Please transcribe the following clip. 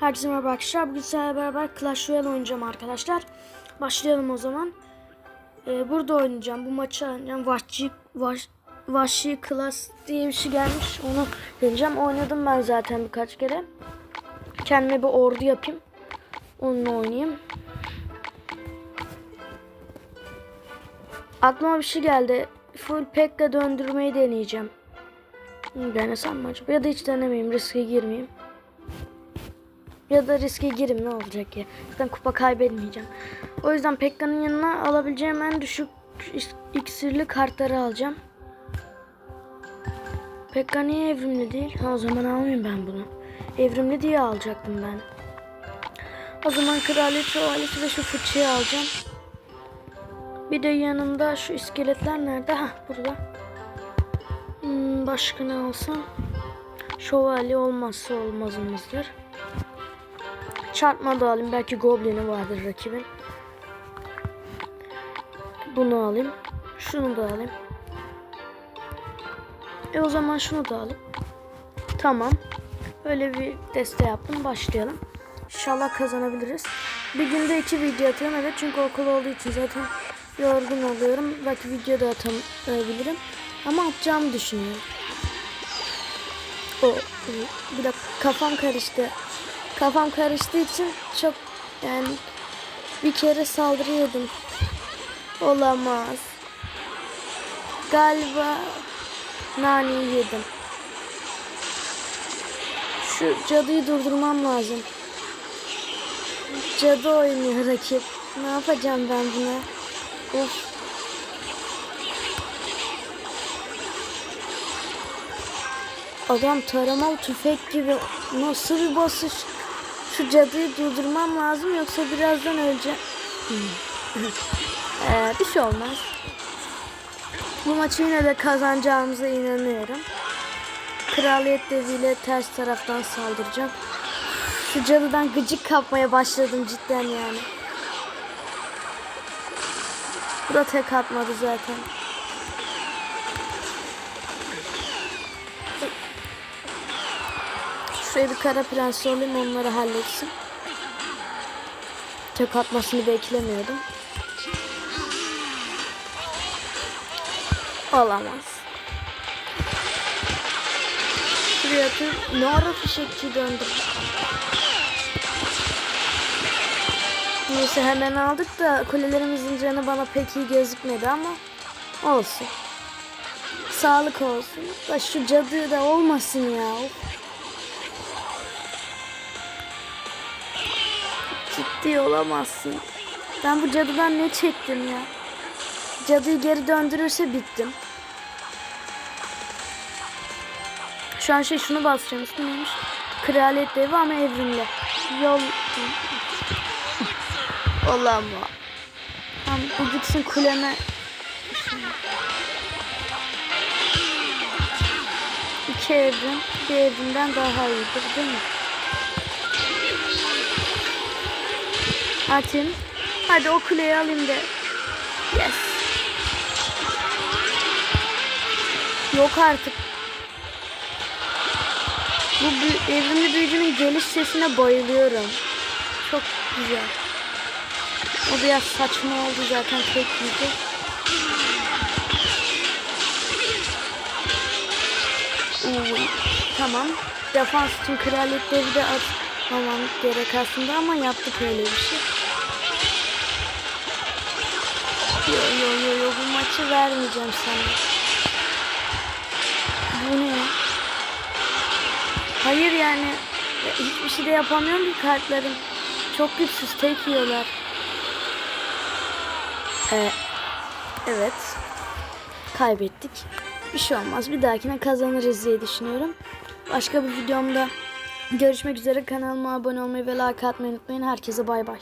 Herkese merhaba arkadaşlar. Bugün sizlerle beraber Clash Royale oynayacağım arkadaşlar. Başlayalım o zaman. Ee, burada oynayacağım. Bu maçı oynayacağım. Vahşi, Vahşi, Vahşi Class diye bir şey gelmiş. Onu deneyeceğim. Oynadım ben zaten birkaç kere. Kendime bir ordu yapayım. Onunla oynayayım. Aklıma bir şey geldi. Full pack'le döndürmeyi deneyeceğim. Denesem mi acaba? Ya da hiç denemeyeyim. Riske girmeyeyim. Ya da riske girim ne olacak ki? Zaten kupa kaybetmeyeceğim. O yüzden Pekka'nın yanına alabileceğim en düşük iksirli kartları alacağım. Pekka niye evrimli değil? Ha, o zaman almayayım ben bunu. Evrimli diye alacaktım ben. O zaman kraliyet şövalyesi ve şu fıçıyı alacağım. Bir de yanında şu iskeletler nerede? Ha burada. Hmm, başka ne alsam? Şövalye olmazsa olmazımızdır. Çarpma da alayım. Belki goblini vardır rakibin. Bunu alayım. Şunu da alayım. E o zaman şunu da alayım. Tamam. Böyle bir deste yaptım. Başlayalım. İnşallah kazanabiliriz. Bir günde iki video atıyorum. Evet çünkü okul olduğu için zaten yorgun oluyorum. Belki video da atabilirim. Ama atacağımı düşünüyorum. O, bir dakika kafam karıştı. Kafam karıştığı için çok yani bir kere saldırı yedim. Olamaz. Galiba naneyi yedim. Şu cadıyı durdurmam lazım. Cadı oynuyor rakip. Ne yapacağım ben buna? Of. Adam taramalı tüfek gibi nasıl bir basış? Şu cadıyı durdurmam lazım yoksa birazdan öleceğim. Ee, bir şey olmaz. Bu maçı yine de kazanacağımıza inanıyorum. Kraliyet deviyle ters taraftan saldıracağım. Şu cadıdan gıcık kapmaya başladım cidden yani. Bu da tek atmadı zaten. Şuraya bir kara prens olayım onları halletsin. Tek atmasını beklemiyordum. Olamaz. Şuraya atayım. Ne ara fişekçi döndüm. Neyse hemen aldık da kulelerimizin canı bana pek iyi gözükmedi ama olsun. Sağlık olsun. Da şu cadı da olmasın ya. Ciddi olamazsın. Ben bu cadıdan ne çektim ya? Cadıyı geri döndürürse bittim. Şu an şey şunu basacağım. İsmi neymiş? Kraliyet devi ama evrimli. Yol... Olamaz. Tamam bu gitsin kuleme. İki evrim bir evrimden daha iyidir değil mi? Atayım. Hadi o kuleyi alayım da. Yes. Yok artık. Bu büyü- evrimli büyücünün geliş sesine bayılıyorum. Çok güzel. O biraz saçma oldu zaten tek. Uy, tamam. Defans için kraliyetleri de atmamam gerek aslında ama yaptık öyle bir şey. Yo yo yo yo bu maçı vermeyeceğim sana. Bu ne? Hayır yani ya hiçbir şey de yapamıyorum ki kartlarım. Çok güçsüz tek yiyorlar. Ee, evet. Kaybettik. Bir şey olmaz. Bir dahakine kazanırız diye düşünüyorum. Başka bir videomda görüşmek üzere. Kanalıma abone olmayı ve like atmayı unutmayın. Herkese bay bay.